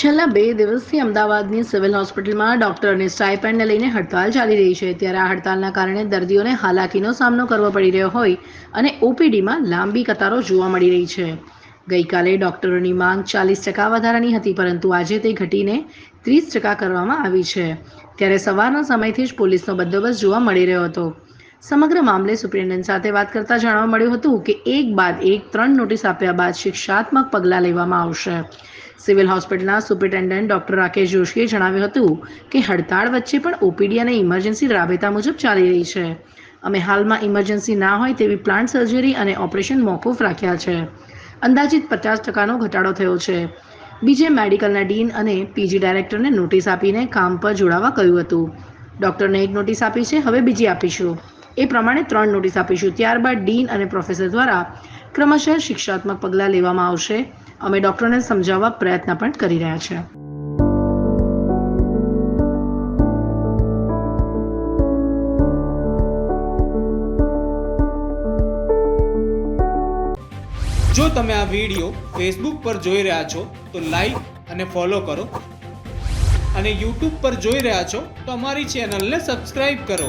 છેલ્લા બે દિવસથી અમદાવાદની સિવિલ હોસ્પિટલમાં ડોક્ટરોની સ્ટાઇપેન્ડને લઈને હડતાલ ચાલી રહી છે. ત્યારે આ હડતાલના કારણે દર્દીઓને હાલાકીનો સામનો કરવો પડી રહ્યો હોય અને ઓપીડીમાં લાંબી કતારો જોવા મળી રહી છે. ગઈકાલે ડોક્ટરોની માંગ ચાલીસ ટકા વધારાની હતી, પરંતુ આજે તે ઘટીને ત્રીસ ટકા કરવામાં આવી છે. ત્યારે સવારના સમયથી જ પોલીસનો બંદોબસ્ત જોવા મળી રહ્યો હતો. સમગ્ર મામલે સુપ્રિન્ટેન્ડન્ટ સાથે વાત કરતા જાણવા મળ્યું હતું કે એક બાદ એક ત્રણ નોટિસ આપ્યા બાદ શિક્ષાત્મક પગલાં લેવામાં આવશે. સિવિલ હોસ્પિટલના સુપ્રિન્ટેન્ડન્ટ ડોક્ટર રાકેશ જોશીએ જણાવ્યું હતું કે હડતાળ વચ્ચે પણ ઓપીડી અને ઇમરજન્સી રાબેતા મુજબ ચાલી રહી છે. અમે હાલમાં ઇમરજન્સી ના હોય તેવી પ્લાન્ટ સર્જરી અને ઓપરેશન મોકૂફ રાખ્યા છે. અંદાજિત પચાસ ટકાનો ઘટાડો થયો છે. બીજે મેડિકલના ડીન અને પીજી ડાયરેક્ટરને નોટિસ આપીને કામ પર જોડાવા કહ્યું હતું. ડૉક્ટરને એક નોટિસ આપી છે, હવે બીજી આપીશું. એ પ્રમાણે ત્રણ નોટિસ આપીશું. ત્યારબાદ ડીન અને પ્રોફેસર દ્વારા ક્રમશઃ શિક્ષાત્મક પગલાં લેવામાં આવશે. અમે ડૉક્ટરને સમજાવવા પ્રયત્ન પણ કરી રહ્યા છીએ જો તમે આ વીડિયો ફેસબુક પર જોઈ રહ્યા છો, તો લાઈક અને ફોલો કરો. અને યુટ્યુબ પર જોઈ રહ્યા છો, તો અમારી ચેનલને સબસ્ક્રાઈબ કરો.